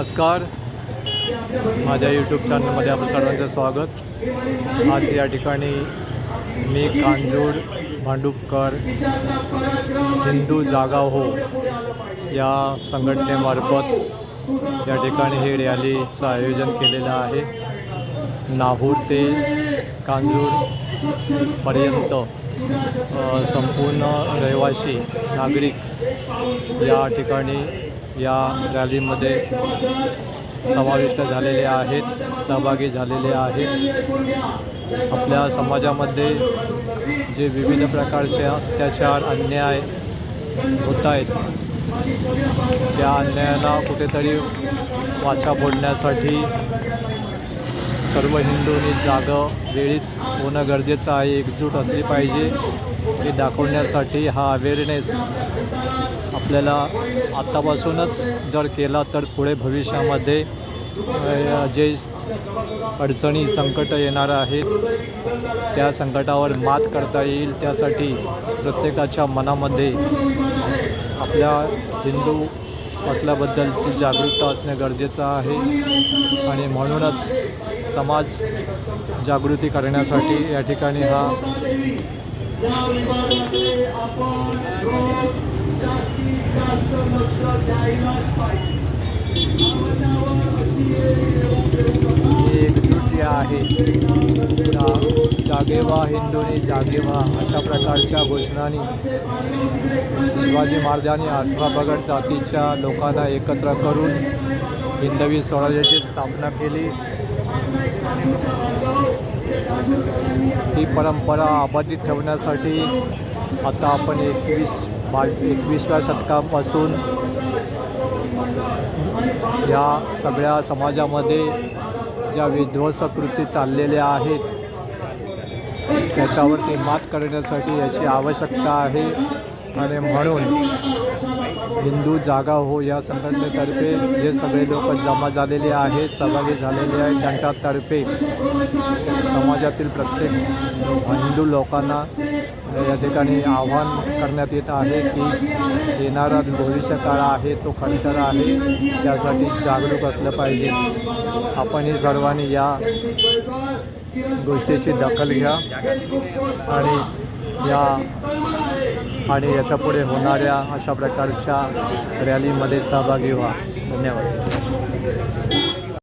नमस्कार. माझ्या यूट्यूब चॅनलमध्ये आपलं सर्वांचं स्वागत. आज या ठिकाणी मी कांजूर भांडुपकर हिंदू जागा हो या संघटनेमार्फत या ठिकाणी हे रॅलीचं आयोजन केलेलं आहे. नाहूर ते कांजूरपर्यंत संपूर्ण रहिवासी नागरिक या ठिकाणी या रॅलीमध्ये समाविष्ट झालेले आहेत सहभागी झालेले आहेत. आपल्या समाजामध्ये जे विविध प्रकारचे अत्याचार अन्याय होत आहेत त्या अन्यायाला कुठेतरी वाचा फोडण्यासाठी सर्व हिंदूंनी जागं वेळीच होणं गरजेचं आहे एकजूट असली पाहिजे. हे दाखवण्यासाठी हा अवेअरनेस आपल्याला आत्तापासूनच जर केला तर पुढे भविष्यामध्ये जे अडचणी संकट येणार आहेत त्या संकटावर मात करता येईल. त्यासाठी प्रत्येकाच्या मनामध्ये आपल्या हिंदू असल्याबद्दलची जागरूकता असणे गरजेचं आहे. आणि म्हणूनच समाज जागृती करण्यासाठी या ठिकाणी हा एक एकजूट आहे. जागेवा हिंदूनी जागेवा अशा प्रकारच्या घोषणांनी शिवाजी महाराजांनी अठरा बगड जातीच्या लोकांना एकत्र करून हिंदवी स्वराज्याची स्थापना केली. ही परंपरा अबाधित ठेवण्यासाठी आता आपण एकवीस बा एकवीसव्या शतकापासून या सगळ्या समाजामध्ये ज्या विध्वंसक कृती चाललेल्या आहेत त्याच्यावरती मात करण्यासाठी याची आवश्यकता आहे. आणि म्हणून हिंदू जागा हो या संघटनेतर्फे. जे सगळे लोक जमा झालेले आहेत सहभागी झालेले आहेत. त्यांच्यातर्फे समाजातील प्रत्येक हिंदू लोकांना या ठिकाणी आव्हान करण्यात येत आहे की येणारा भविष्य काळ आहे तो खडतर आहे. त्यासाठी जागरूक असलं पाहिजे. आपणही सर्वांनी या गोष्टीची दखल घ्या आणि या आणि याच्यापुढे होणाऱ्या अशा प्रकारच्या रॅलीमध्ये सहभागी व्हा. धन्यवाद.